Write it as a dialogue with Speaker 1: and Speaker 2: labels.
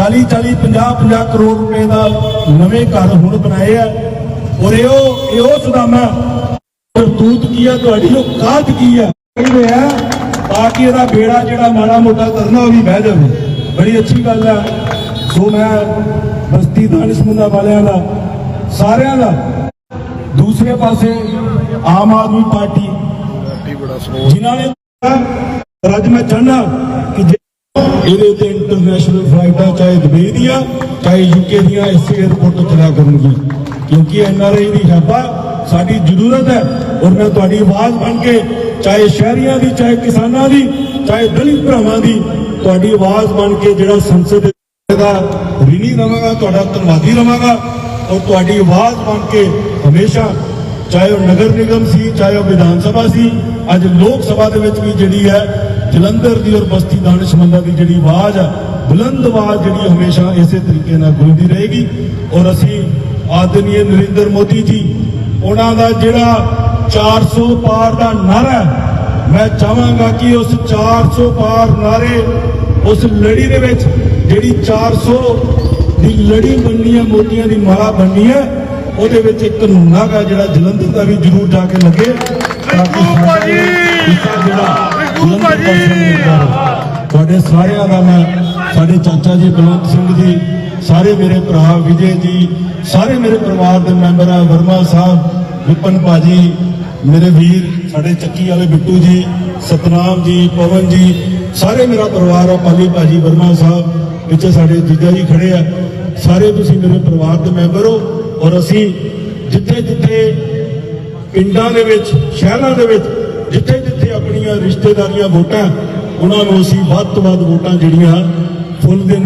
Speaker 1: 40 40 50 50 ਕਰੋੜ ਰੁਪਏ ਦਾ ਨਵੇਂ ਘਰ ਹੁਣ ਬਣਾਏ ਆ। ਔਰ ਇਹ ਇਹ ਸੁਦਾਮਾ। ਕਰਤੂਤ ਕੀ ਆ ਤੁਹਾਡੀ ਉਹ ਕਾਤ ਕੀ ਆ? ਕਹਿੰਦੇ ਆ ਤਾਂ ਕਿ ਇਹਦਾ ਬੇੜਾ ਜਿਹੜਾ ਮਾੜਾ ਮੋਟਾ ਕਰਨਾ ਉਹ ਵੀ ਬਹਿ ਜਾਵੇ। ਬੜੀ ਅੱਛੀ ਗੱਲ ਆ। ਸੋ ਮੈਂ ਬਸਤੀ ਦਾਨਿਸ਼ਮੰਦਾ ਵਾਲਿਆਂ ਦਾ ਸਾਰਿਆਂ ਦਾ ਦੂਸਰੇ ਪਾਸੇ ਆਮ ਆਦਮੀ ਪਾਰਟੀ ਜਿਨ੍ਹਾਂ ਨੇ ਪਰ ਅੱਜ ਮੈਂ ਜੇ ਇਹਦੇ ਉੱਤੇ ਇੰਟਰਨੈਸ਼ਨਲ ਫਲਾਈਟਾਂ ਚਾਹੇ ਦੁਬਈ ਦੀਆਂ, ਚਾਹੇ ਯੂਕੇ ਦੀਆਂ ਇਸੇ 에ਅਰਪੋਰਟ ਤੋਂ ਚਲਾ ਕਰਨਗੀਆਂ। ਕਿਉਂਕਿ ਐਨਆਰਆਈ ਦੀ ਹੈਪਾ ਸਾਡੀ ਜ਼ਰੂਰਤ ਹੈ ਔਰ ਮੈਂ ਤੁਹਾਡੀ ਆਵਾਜ਼ ਬਣ ਕੇ ਚਾਹੇ ਸ਼ਹਿਰੀਆਂ ਦੀ, ਚਾਹੇ ਕਿਸਾਨਾਂ ਦੀ, ਚਾਹੇ ਦਲਿਤ ਭਰਾਵਾਂ ਦੀ ਤੁਹਾਡੀ ਆਵਾਜ਼ ਬਣ ਕੇ ਜਿਹੜਾ ਸੰਸਦ ਦਾ ਰਿਣੀ ਰਵਾਂਗਾ, ਤੁਹਾਡਾ ਧੰਨਵਾਦੀ ਰਵਾਂਗਾ ਔਰ ਤੁਹਾਡੀ ਆਵਾਜ਼ ਬਣ ਕੇ ਹਮੇਸ਼ਾ ਚਾਹੇ ਉਹ ਨਗਰ ਨਿਗਮ ਸੀ, ਚਾਹੇ ਉਹ ਵਿਧਾਨ ਸਭਾ ਸੀ, ਅੱਜ ਲੋਕ ਸਭਾ ਦੇ ਵਿੱਚ ਵੀ ਜਿਹੜੀ ਹੈ ਜਲੰਧਰ ਦੀ ਔਰ ਬਸਤੀ ਦਾਨਿਸ਼ਮੰਦਾਂ ਦੀ ਜਿਹੜੀ ਆਵਾਜ਼ ਹੈ ਬੁਲੰਦ ਆਵਾਜ਼ ਜਿਹੜੀ ਹਮੇਸ਼ਾ ਇਸੇ ਤਰੀਕੇ ਨਾਲ ਗੂੰਜਦੀ ਰਹੇਗੀ। ਔਰ ਅਸੀਂ ਆਦਰਨੀय ਨਰਿੰਦਰ ਮੋਦੀ ਜੀ ਉਹਨਾਂ ਦਾ ਜਿਹੜਾ 400 ਪਾਰ ਦਾ ਨਾਰਾ ਮੈਂ ਚਾਹਾਂਗਾ ਕਿ ਉਸ 400 ਪਾਰ ਨਾਰੇ ਉਸ ਲੜੀ ਦੇ ਵਿੱਚ ਜਿਹੜੀ 400 ਦੀ ਲੜੀ ਬਣਨੀ ਹੈ ਮੋਤੀਆਂ ਦੀ ਮਾਲਾ ਬਣਨੀ ਹੈ ਉਹਦੇ ਵਿੱਚ ਇੱਕ ਨਾਗਾ ਜਿਹੜਾ ਜਲੰਧਰ ਦਾ ਵੀ ਜ਼ਰੂਰ ਜਾ ਕੇ ਲੱਗੇ। ਤਾਂ ਕਿ ਜਿਹੜਾ ਤੁਹਾਡੇ ਸਾਰਿਆਂ ਦਾ ਮੈਂ ਸਾਡੇ ਚਾਚਾ ਜੀ ਬਲਵੰਤ ਸਿੰਘ ਜੀ ਸਾਰੇ ਮੇਰੇ ਭਰਾ ਵਿਜੇ ਜੀ ਸਾਰੇ ਮੇਰੇ ਪਰਿਵਾਰ ਦੇ ਮੈਂਬਰ ਆ ਵਰਮਾ ਸਾਹਿਬ ਵਿਪਨ ਭਾਜੀ ਮੇਰੇ ਵੀਰ ਸਾਡੇ ਚੱਕੀ ਵਾਲੇ ਬਿੱਟੂ ਜੀ ਸਤਨਾਮ ਜੀ ਪਵਨ ਜੀ ਸਾਰੇ ਮੇਰਾ ਪਰਿਵਾਰ ਆ ਪਾਲੀ ਭਾਜੀ ਵਰਮਾ ਸਾਹਿਬ ਪਿੱਛੇ ਸਾਡੇ ਜੀਜਾ ਜੀ ਖੜੇ ਆ। ਸਾਰੇ ਤੁਸੀਂ ਮੇਰੇ ਪਰਿਵਾਰ ਦੇ ਮੈਂਬਰ ਹੋ ਔਰ ਅਸੀਂ ਜਿੱਥੇ ਜਿੱਥੇ ਪਿੰਡਾਂ ਦੇ ਵਿੱਚ ਸ਼ਹਿਰਾਂ ਦੇ ਵਿੱਚ ਜਿੱਥੇ ਆਪਣੀਆਂ ਰਿਸ਼ਤੇਦਾਰੀਆਂ ਵੋਟਾਂ ਉਹਨਾਂ ਨੂੰ ਅਸੀਂ ਵੱਧ ਤੋਂ ਵੱਧ ਵੋਟਾਂ ਜਿਹੜੀਆਂ ਫੁੱਲ ਦੇ